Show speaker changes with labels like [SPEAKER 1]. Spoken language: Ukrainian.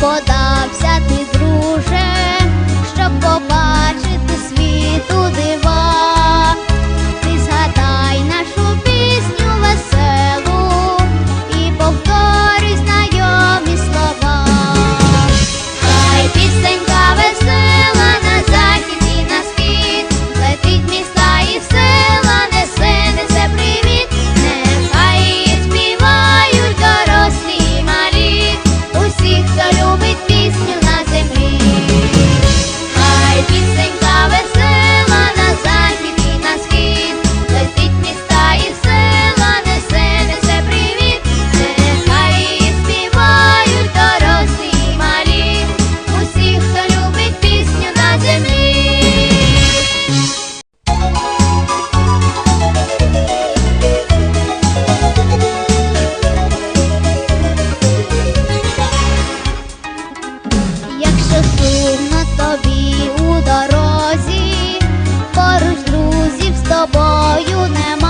[SPEAKER 1] подався ти, друже, щоб побачити. Тобою нема.